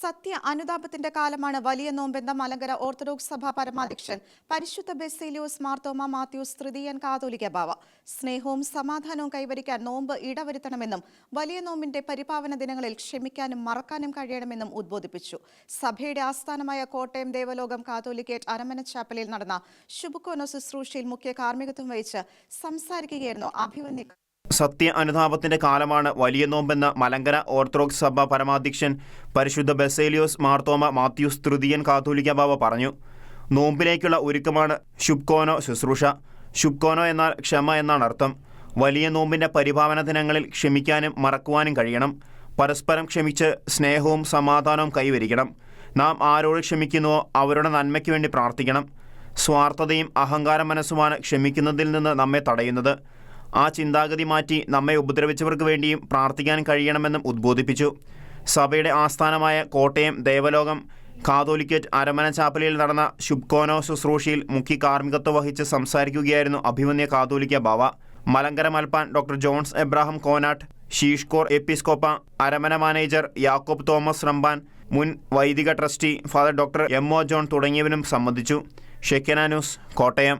സത്യ അനുതാപത്തിന്റെ കാലമാണ് വലിയ നോമ്പെന്ന മലങ്കര ഓർത്തഡോക്സ് സഭാ പരമാധ്യക്ഷൻ പരിശുദ്ധ ബെസേലിയോസ് മാർത്തോമ മാത്യൂസ് തൃതീയൻ കാതോലിക ബാവ. സ്നേഹവും സമാധാനവും കൈവരിക്കാൻ നോമ്പ് ഇടവരുത്തണമെന്നും വലിയ നോമ്പിന്റെ പരിപാവന ദിനങ്ങളിൽ ക്ഷമിക്കാനും മറക്കാനും കഴിയണമെന്നും ഉദ്ബോധിപ്പിച്ചു. സഭയുടെ ആസ്ഥാനമായ കോട്ടയം ദേവലോകം കാതോലിക്കേറ്റ് അരമന ചാപ്പലിൽ നടന്ന ശുഭക്കോനോ ശുശ്രൂഷയിൽ മുഖ്യ കാർമ്മികത്വം വഹിച്ച് സംസാരിക്കുകയായിരുന്നു അഭിമന്യ സത്യ അനുതാപത്തിന്റെ കാലമാണ് വലിയ നോമ്പെന്ന് മലങ്കര ഓർത്തഡോക്സ് സഭ പരമാധ്യക്ഷൻ പരിശുദ്ധ ബെസേലിയോസ് മാർത്തോമ മാത്യൂസ് തൃതീയൻ കാത്തോലിക്ക ബാബ പറഞ്ഞു. നോമ്പിലേക്കുള്ള ഒരുക്കമാണ് ശുഭ്കോനോ ശുശ്രൂഷ. ശുഭ്കോനോ എന്നാൽ ക്ഷമ എന്നാണ് അർത്ഥം. വലിയ നോമ്പിന്റെ പരിഭാവന ദിനങ്ങളിൽ ക്ഷമിക്കാനും മറക്കുവാനും കഴിയണം. പരസ്പരം ക്ഷമിച്ച് സ്നേഹവും സമാധാനവും കൈവരിക്കണം. നാം ആരോട് ക്ഷമിക്കുന്നുവോ അവരുടെ നന്മയ്ക്ക് വേണ്ടി പ്രാർത്ഥിക്കണം. സ്വാർത്ഥതയും അഹങ്കാര മനസ്സുമാണ് ക്ഷമിക്കുന്നതിൽ നിന്ന് നമ്മെ തടയുന്നത്. ആ ചിന്താഗതി മാറ്റി നമ്മെ ഉപദ്രവിച്ചവർക്ക് വേണ്ടിയും പ്രാർത്ഥിക്കാൻ കഴിയണമെന്നും ഉദ്ബോധിപ്പിച്ചു. സഭയുടെ ആസ്ഥാനമായ കോട്ടയം ദേവലോകം കാതോലിക്കറ്റ് അരമന ചാപ്പലിൽ നടന്ന ശുഭ്കോനോ ശുശ്രൂഷയിൽ മുഖ്യ കാർമ്മികത്വം വഹിച്ച് സംസാരിക്കുകയായിരുന്നു അഭിമന്യ കാതോലിക്ക ബാവ. മലങ്കര മൽപ്പാൻ ഡോക്ടർ ജോൺസ് എബ്രാഹിം കോനാട്ട് ഷീഷ്കോർ എപ്പിസ്കോപ്പ അരമന മാനേജർ യാക്കോബ് തോമസ് റംബാൻ മുൻ വൈദിക trustee father doctor M O John തുടങ്ങിയവരും സംബന്ധിച്ചു. ഷെക്കന ന്യൂസ് കോട്ടയം.